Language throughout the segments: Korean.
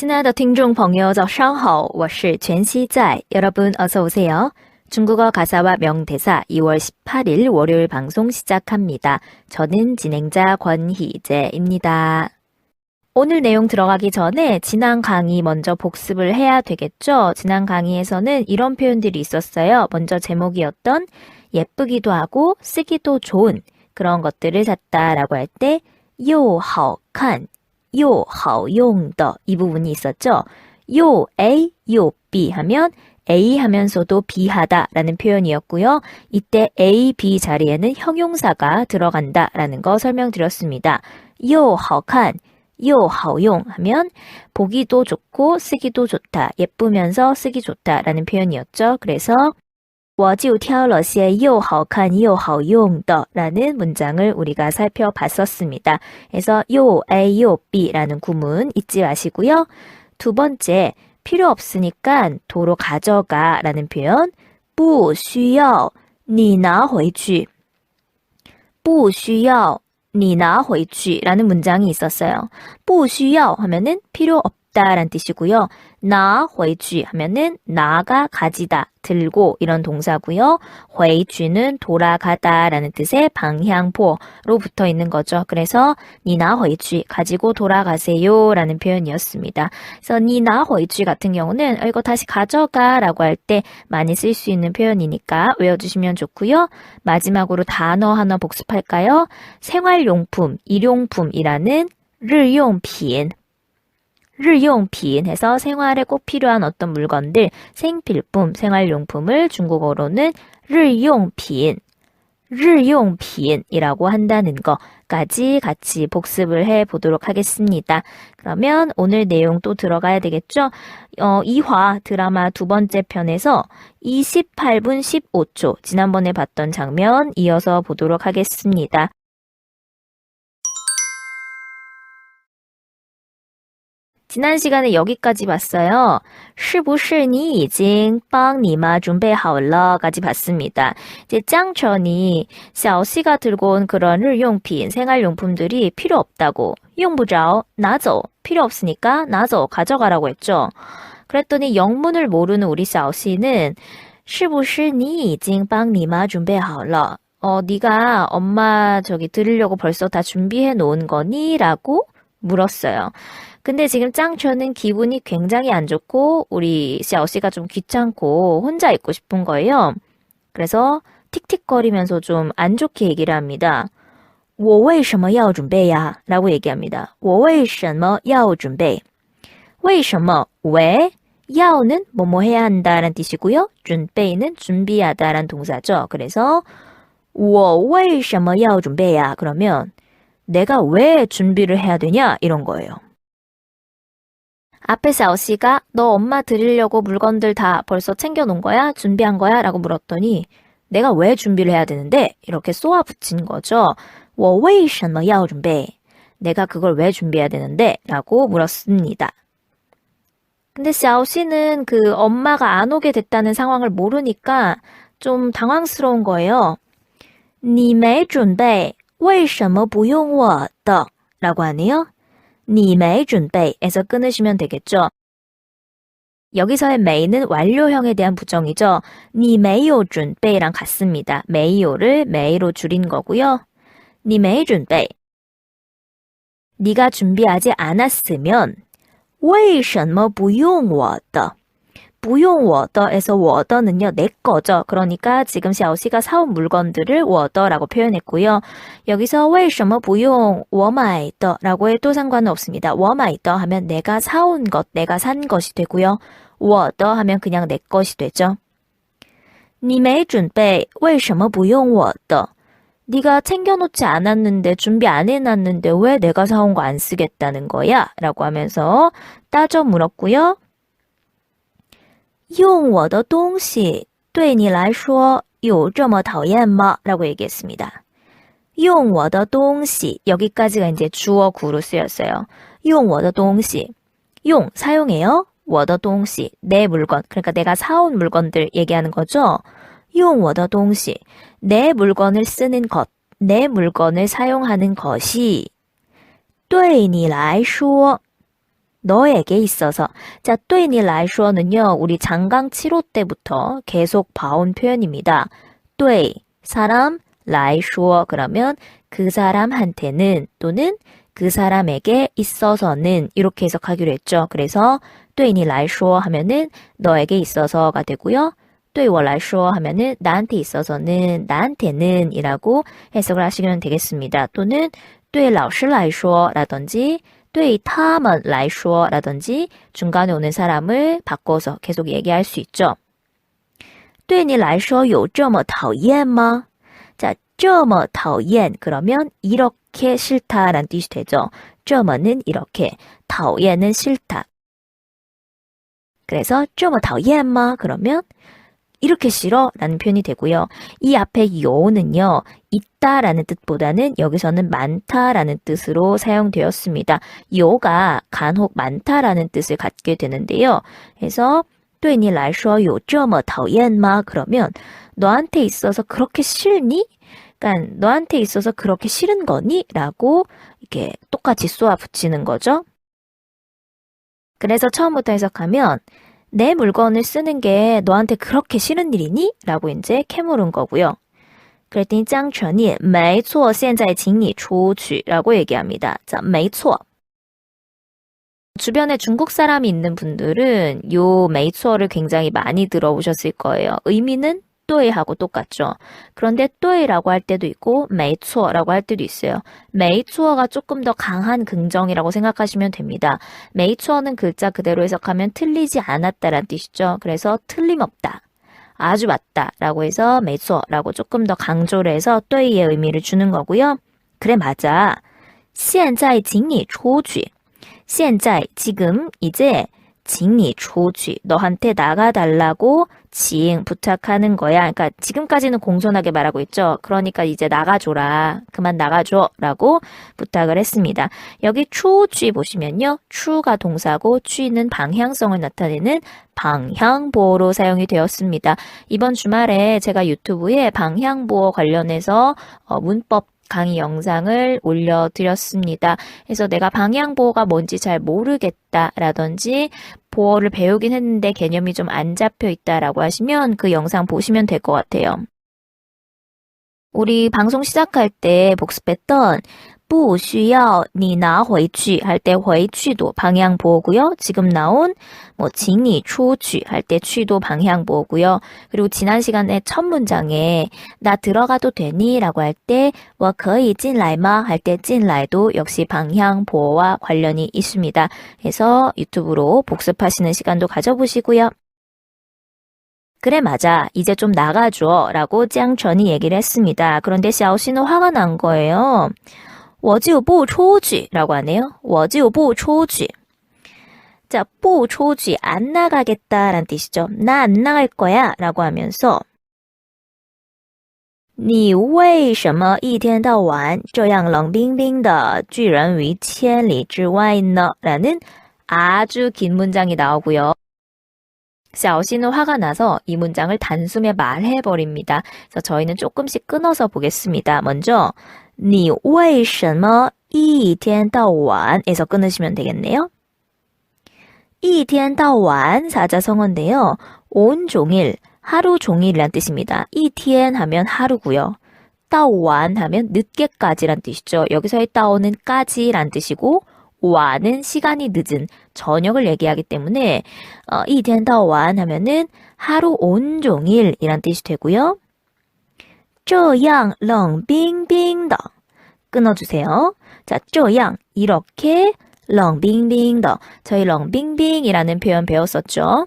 亲爱的听众朋友，早上好，我是全熙在。여러분 어서 오세요. 중국어 가사와 명대사 2월 18일 월요일 방송 시작합니다. 저는 진행자 권희재입니다. 오늘 내용 들어가기 전에 지난 강의 먼저 복습을 해야 되겠죠? 지난 강의에서는 이런 표현들이 있었어요. 먼저 제목이었던 예쁘기도 하고 쓰기도 좋은 그런 것들을 샀다라고 할 때, 又好看, 又好用的 이 부분이 있었죠. 요 A, 요 B 하면 A 하면서도 B 하다라는 표현이었고요. 이때 A, B 자리에는 형용사가 들어간다라는 거 설명드렸습니다. 又好看, 又好用 하면 보기도 좋고 쓰기도 좋다, 예쁘면서 쓰기 좋다라는 표현이었죠. 그래서 我就挑了些又好看又好用的라는 문장을 우리가 살펴봤었습니다. 그래서 요 A, 요 B라는 구문 잊지 마시고요. 두 번째, 필요 없으니까 도로 가져가 라는 표현 不需要你拿回去不需要你拿回去 라는 문장이 있었어요. 不需要 하면은 필요 없 다란 뜻이고요. 나, 回去 하면은 나가 가지다, 들고 이런 동사고요. 回去는 돌아가다라는 뜻의 방향포로 붙어 있는 거죠. 그래서 니나 回去 가지고 돌아가세요라는 표현이었습니다. 그래서 니나 回去 같은 경우는 어, 이거 다시 가져가라고 할 때 많이 쓸 수 있는 표현이니까 외워주시면 좋고요. 마지막으로 단어 하나 복습할까요? 생활용품, 일용품이라는 日用品 日用品 해서 생활에 꼭 필요한 어떤 물건들, 생필품, 생활용품을 중국어로는 日用品, 日用品이라고 한다는 것까지 같이 복습을 해 보도록 하겠습니다. 그러면 오늘 내용 또 들어가야 되겠죠? 어, 2화 드라마 두 번째 편에서 28분 15초 지난번에 봤던 장면 이어서 보도록 하겠습니다. 지난시간에여기까지봤어요是不是你已经帮你妈准备好了까지봤습니다 이제 짱천이 샤오씨가 들고 온 그런 일용品, 생활용품들이 필요 없다고 用不着拿走 필요 없으니까 拿走 가져가라고 했죠. 그랬더니 영문을 모르는 우리 샤오씨는 是不是你已经帮你妈准备好了 어, 네가 엄마 저기 드리려고 벌써 다 준비해 놓은 거니? 라고 물었어요. 근데 지금 짱초는 기분이 굉장히 안 좋고 우리 샤오씨가 좀 귀찮고 혼자 있고 싶은 거예요. 그래서 틱틱거리면서 좀 안 좋게 얘기를 합니다. 我为什么要准备呀? 라고 얘기합니다. 我为什么要准备?为什么? 왜? 야오는 뭐뭐 해야 한다라는 뜻이고요. 준베이는 준비하다라는 동사죠. 그래서 我为什么要准备呀? 그러면 내가 왜 준비를 해야 되냐? 이런 거예요. 앞에 샤오씨가 너 엄마 드리려고 물건들 다 벌써 챙겨놓은 거야? 준비한 거야? 라고 물었더니 내가 왜 준비를 해야 되는데? 이렇게 쏘아 붙인 거죠. 我为什么要准备? 내가 그걸 왜 준비해야 되는데? 라고 물었습니다. 근데 샤오씨는 그 엄마가 안 오게 됐다는 상황을 모르니까 좀 당황스러운 거예요. 你没准备 为什么不用我的? 라고 하네요. 你没准备에서 끊으시면 되겠죠. 여기서의 메이는 완료형에 대한 부정이죠. 你没有准备랑 같습니다. 메이오를 메이로 줄인 거고요. 你没准备 네가 준비하지 않았으면 为什么不用我的? 不用我的에서 我的는요 내 거죠. 그러니까 지금 샤오씨가 사온 물건들을 我的라고 표현했고요. 여기서 为什么不用我买的라고 해도 상관은 없습니다. 我买的 하면 내가 사온 것, 내가 산 것이 되고요. 我的 하면 그냥 내 것이 되죠. 你没准备为什么不用我的? 네가 챙겨놓지 않았는데 준비 안 해놨는데 왜 내가 사온 거 안 쓰겠다는 거야? 라고 하면서 따져 물었고요. 用我的东西对你来说有这么讨厌吗? 라고 얘기했습니다. 用我的东西 여기까지가 이제 주어 구로 쓰였어요. 用我的东西용 사용해요. 我的东西내 물건 그러니까 내가 사온 물건들 얘기하는 거죠. 用我的东西내 물건을 쓰는 것, 내 물건을 사용하는 것이 对你来说 너에게 있어서. 자, 对你来说는요, 우리 장강 7호 때부터 계속 봐온 표현입니다. 对, 사람, 来说, 그러면 그 사람한테는 또는 그 사람에게 있어서는 이렇게 해석하기로 했죠. 그래서 对你来说 하면은 너에게 있어서가 되고요. 对我来说 하면은 나한테 있어서는 나한테는 이라고 해석을 하시면 되겠습니다. 또는 对老师来说 라든지 对他们来说 라든지 중간에 오는 사람을 바꿔서 계속 얘기할 수 있죠. 对你来说有这么讨厌吗? 자, 这么讨厌 그러면 이렇게 싫다라는 뜻이 되죠. 这么는 이렇게, 讨厌은 싫다. 그래서 这么讨厌吗? 그러면 이렇게 싫어? 라는 표현이 되고요. 이 앞에 요는요, 있다라는 뜻보다는 여기서는 많다라는 뜻으로 사용되었습니다. 요가 간혹 많다라는 뜻을 갖게 되는데요. 그래서 对你来说有这么讨厌吗? 그러면 너한테 있어서 그렇게 싫니? 그러니까 너한테 있어서 그렇게 싫은 거니? 라고 이렇게 똑같이 쏘아 붙이는 거죠. 그래서 처음부터 해석하면 내 물건을 쓰는 게 너한테 그렇게 싫은 일이니? 라고 이제 캐물은 거고요. 그랬더니 짱천이 没错,现在请你出去라고 얘기합니다. 자, 没错. 주변에 중국 사람이 있는 분들은 요 메이츠어를 굉장히 많이 들어보셨을 거예요. 의미는 또이하고 똑같죠. 그런데 또이라고 할 때도 있고 메이츠어라고 할 때도 있어요. 메이츠어가 조금 더 강한 긍정이라고 생각하시면 됩니다. 메이츠어는 글자 그대로 해석하면 틀리지 않았다라는 뜻이죠. 그래서 틀림없다. 아주 맞다라고 해서 메이츠어라고 조금 더 강조를 해서 또이의 의미를 주는 거고요. 그래 맞아. 现在请你出去.现在 지금 이제 请你 조주 너한테 나가달라고 징 부탁하는 거야. 그러니까 지금까지는 공손하게 말하고 있죠. 그러니까 이제 나가줘라. 그만 나가줘라고 부탁을 했습니다. 여기 추쥐 보시면요. 추가 동사고 쥐는 방향성을 나타내는 방향보호로 사용이 되었습니다. 이번 주말에 제가 유튜브에 방향보호 관련해서 어, 문법 강의 영상을 올려드렸습니다. 그래서 내가 방향보호가 뭔지 잘 모르겠다라든지 보호를 배우긴 했는데 개념이 좀 안 잡혀 있다라고 하시면 그 영상 보시면 될 것 같아요. 우리 방송 시작할 때 복습했던 不需要你拿回去할 때回去도 방향 보고요. 지금 나온 뭐 징이 추취 할때 취도 방향 보고요. 그리고 지난 시간에 첫 문장에 나 들어가도 되니라고 할때 我可以进来吗할 때 进来도 역시 방향 보호와 관련이 있습니다. 그래서 유튜브로 복습하시는 시간도 가져보시고요. 그래 맞아 이제 좀 나가줘 라고 짱천이 얘기를 했습니다. 그런데 샤오씨는 화가 난 거예요. 我就不出去라고 하네요. 我就不出去. 자, 不出去, 안 나가겠다라는 뜻이죠. 나 안 나갈 거야 라고 하면서 你为什么一天到晚这样冷冰冰的拒人于千里之外呢? 라는 아주 긴 문장이 나오고요. 샤오씨는 화가 나서 이 문장을 단숨에 말해버립니다. 그래서 저희는 조금씩 끊어서 보겠습니다. 먼저 你为什么一天到晚에서 끊으시면 되겠네요. 一天到晚 사자성어인데요. 온종일, 하루 종일이란 뜻입니다. 一天 하면 하루고요. 到晚 하면 늦게까지란 뜻이죠. 여기서의 到는 까지란 뜻이고 와는 시간이 늦은 저녁을 얘기하기 때문에 어, 이텐더완 하면은 하루 온종일이란 뜻이 되고요. 쪼양 렁빙빙더 끊어주세요. 자, 쪼양 이렇게 렁빙빙더 저희 렁빙빙이라는 표현 배웠었죠.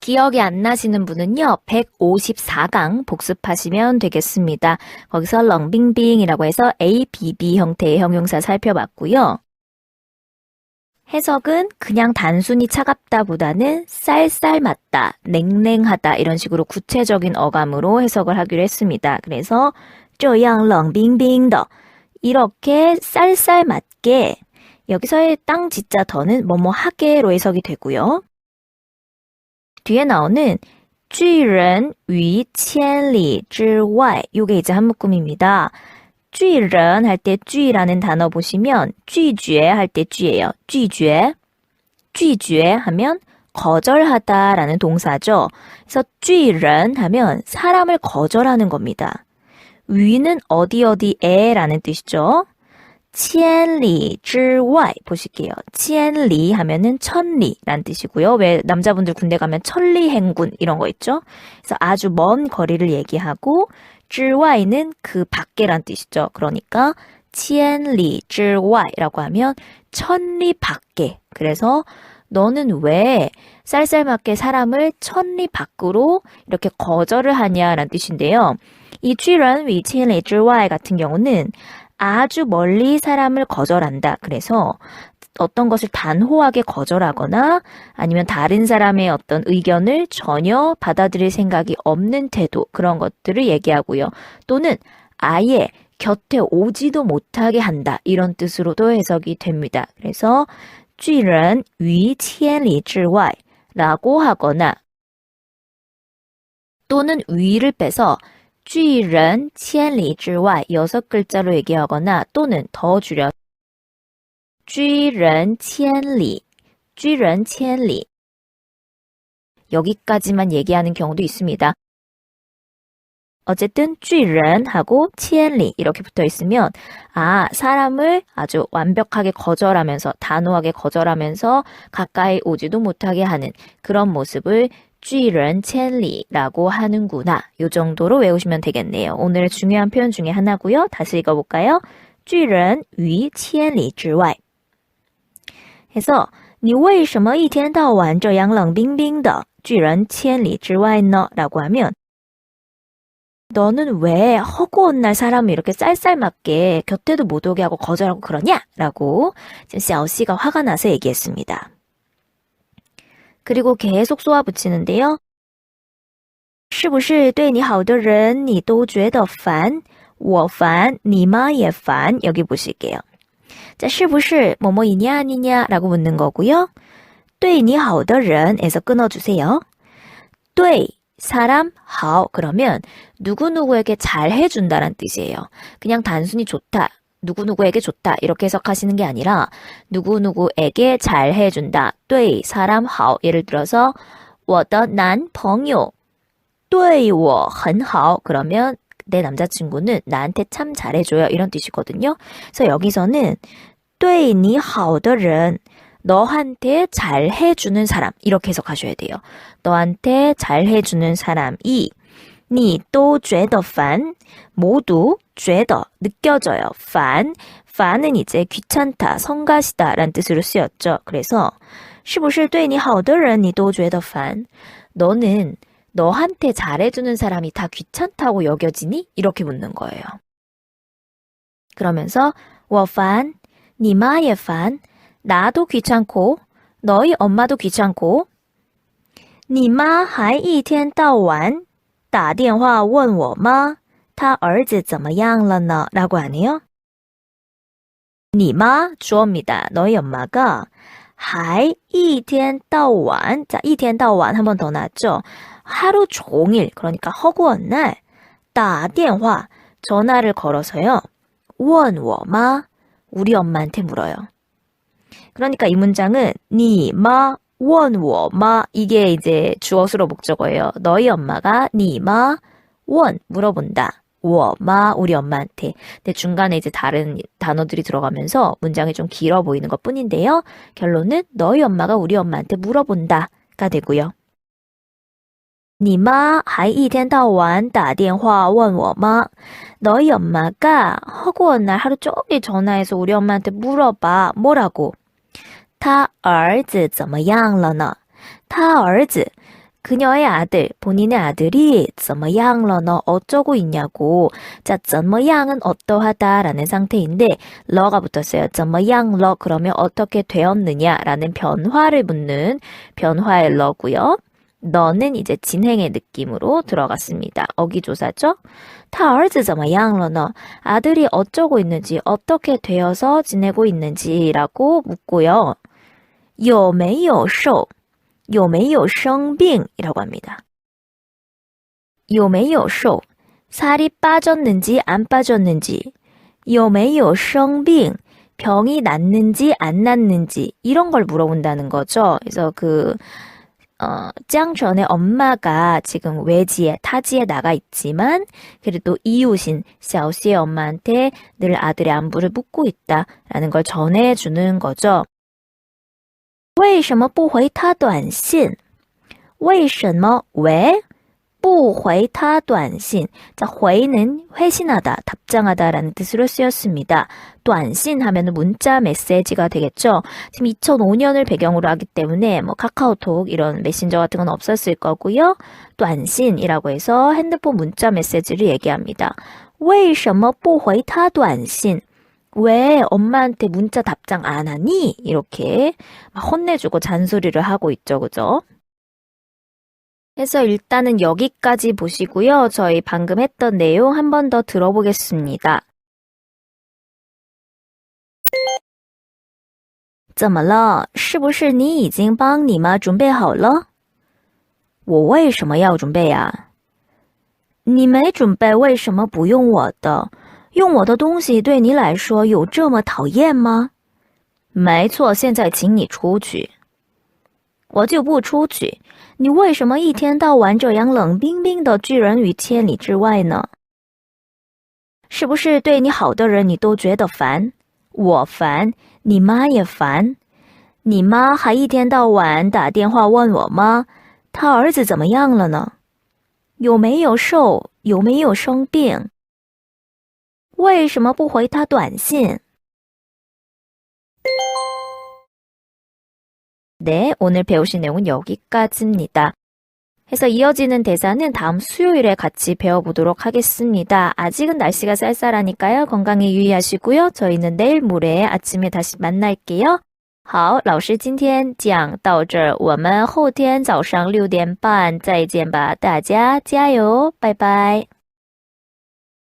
기억이 안 나시는 분은요, 154강 복습하시면 되겠습니다. 거기서 렁빙빙이라고 해서 ABB 형태의 형용사 살펴봤고요. 해석은 그냥 단순히 차갑다 보다는 쌀쌀 맞다, 냉랭하다 이런 식으로 구체적인 어감으로 해석을 하기로 했습니다. 그래서 这样冷冰冰的 이렇게 쌀쌀 맞게 여기서의 땅 지자 더는 뭐뭐 하게로 해석이 되고요. 뒤에 나오는 쥐른 위 천리 之外 요게 이제 한 묶음입니다. 쥐른 할 때 쥐라는 단어 보시면 쥐쥐 할때 쥐예요. 쥐쥐 쥐쥐 하면 거절하다라는 동사죠. 그래서 쥐른 하면 사람을 거절하는 겁니다. 위는 어디 어디에라는 뜻이죠. 千里之外 보실게요. 千里 하면은 천리란 뜻이고요. 왜 남자분들 군대 가면 천리행군 이런 거 있죠? 그래서 아주 먼 거리를 얘기하고 之外는 그 밖에란 뜻이죠. 그러니까 千里之外라고 하면 천리 밖에. 그래서 너는 왜 쌀쌀맞게 사람을 천리 밖으로 이렇게 거절을 하냐라는 뜻인데요. 이 취런 위치리之外 같은 경우는 아주 멀리 사람을 거절한다. 그래서 어떤 것을 단호하게 거절하거나 아니면 다른 사람의 어떤 의견을 전혀 받아들일 생각이 없는 태도 그런 것들을 얘기하고요. 또는 아예 곁에 오지도 못하게 한다. 이런 뜻으로도 해석이 됩니다. 그래서 巨人于千里之外라고 하거나 또는 위를 빼서 巨人千里之外 여섯 글자로 얘기하거나 또는 더 줄여 巨人千里,巨人千里 여기까지만 얘기하는 경우도 있습니다. 어쨌든 巨人하고 千里 이렇게 붙어 있으면 아 사람을 아주 완벽하게 거절하면서 단호하게 거절하면서 가까이 오지도 못하게 하는 그런 모습을 巨人千里라고 하는구나. 요 정도로 외우시면 되겠네요. 오늘의 중요한 표현 중에 하나고요. 다시 읽어볼까요? 巨人于千里之外 해서 你为什么一天到晚这样冷冰冰的?巨人千里之外呢? 라고 하면 너는 왜 허구한 날 사람을 이렇게 쌀쌀맞게 곁에도 못 오게 하고 거절하고 그러냐? 라고 지금 샤오씨가 화가 나서 얘기했습니다. 그리고 계속 쏘아붙이는데요. 是不是对你好的人你都觉得烦?我烦,你妈也烦. 여기 보실게요. 자, 是不是 뭐뭐이냐 아니냐 라고 묻는 거고요. 对你好的人에서 끊어주세요. 对 사람, 하오 그러면 누구누구에게 잘 해준다란 뜻이에요. 그냥 단순히 좋다, 누구누구에게 좋다 이렇게 해석하시는 게 아니라 누구누구에게 잘 해준다. 对 사람, 하오 예를 들어서 我的男朋友对我很好 그러면 내 남자친구는 나한테 참 잘해줘요 이런 뜻이거든요. 그래서 여기서는 对你好的人 너한테 잘 해주는 사람 이렇게 해석하셔야 돼요. 너한테 잘 해주는 사람이 你都觉得烦 모두 觉得 느껴져요. 烦 烦은 이제 귀찮다, 성가시다 라는 뜻으로 쓰였죠. 그래서 是不是对你好的人你都觉得烦 너는 너한테 잘해주는 사람이 다 귀찮다고 여겨지니? 이렇게 묻는 거예요. 그러면서 我烦,你妈也烦, 나도 귀찮고 너희 엄마도 귀찮고 你妈还一天到晚 打电话问我吗?他儿子怎么样了呢? 라고 하네요. 你妈 주어입니다. 너희 엄마가 还一天到晚 자, 一天到晚 한 번 더 나왔죠. 하루 종일 그러니까 허구한 날打电话 전화를 걸어서요. 问我吗? 우리 엄마한테 물어요. 그러니까 이 문장은 니마 원워마 이게 이제 주어수로 목적어예요. 너희 엄마가 니마 원 물어본다. 워마 우리 엄마한테. 근데 중간에 이제 다른 단어들이 들어가면서 문장이 좀 길어 보이는 것 뿐인데요. 결론은 너희 엄마가 우리 엄마한테 물어본다가 되고요. 你妈还一天到晚打电话问我吗? 너희 엄마가 허구한 날 하루 종일 전화해서 우리 엄마한테 물어봐. 뭐라고? 他儿子怎么样了呢?他儿子 그녀의 아들, 본인의 아들이 怎么样了呢? 어쩌고 있냐고. 자, 怎么样은 어떠하다라는 상태인데 러가 붙었어요. 怎么样了 그러면 어떻게 되었느냐라는 변화를 묻는 변화의 러고요. 너는 이제 진행의 느낌으로 들어갔습니다. 어기조사죠? 他儿子怎么样了呢? 아들이 어쩌고 있는지, 어떻게 되어서 지내고 있는지라고 묻고요. 有没有瘦?有没有生病?이라고 합니다. 有没有瘦? 살이 빠졌는지 안 빠졌는지 有没有生病? 병이 낫는지 안 낫는지 이런 걸 물어본다는 거죠. 그래서 그 어, 짱전의 엄마가 지금 외지에 타지에 나가 있지만 그래도 이웃인 샤오씨의 엄마한테 늘 아들의 안부를 묻고 있다라는 걸 전해주는 거죠. 为什么不回他短信?为什么 왜? 不回他短信. 자, 回는 회신하다, 답장하다라는 뜻으로 쓰였습니다. 短信 하면은 문자 메시지가 되겠죠. 지금 2005년을 배경으로 하기 때문에 뭐 카카오톡 이런 메신저 같은 건 없었을 거고요. 短信이라고 해서 핸드폰 문자 메시지를 얘기합니다. 为什么不回他短信? 왜 엄마한테 문자 답장 안 하니? 이렇게 막 혼내주고 잔소리를 하고 있죠. 그죠? 해서 일단은 여기까지 보시고요. 저희 방금 했던 내용 한 번 더 들어보겠습니다. 怎么了？是不是你已经帮你妈准备好了？我为什么要准备啊？你没准备，为什么不用我的？ 用我的东西对你来说有这么讨厌吗？没错，现在请你出去。我就不出去。你为什么一天到晚这样冷冰冰的拒人于千里之外呢？是不是对你好的人你都觉得烦？我烦，你妈也烦。你妈还一天到晚打电话问我妈，她儿子怎么样了呢？有没有瘦？有没有生病？为什么不回他短信？ 네, 오늘 배우신 내용은 여기까지입니다. 해서 이어지는 대사는 다음 수요일에 같이 배워보도록 하겠습니다. 아직은 날씨가 쌀쌀하니까요. 건강에 유의하시고요. 저희는 내일 모레 아침에 다시 만날게요. 好，老师今天讲到这儿，我们后天早上六点半再见吧，大家加油，拜拜。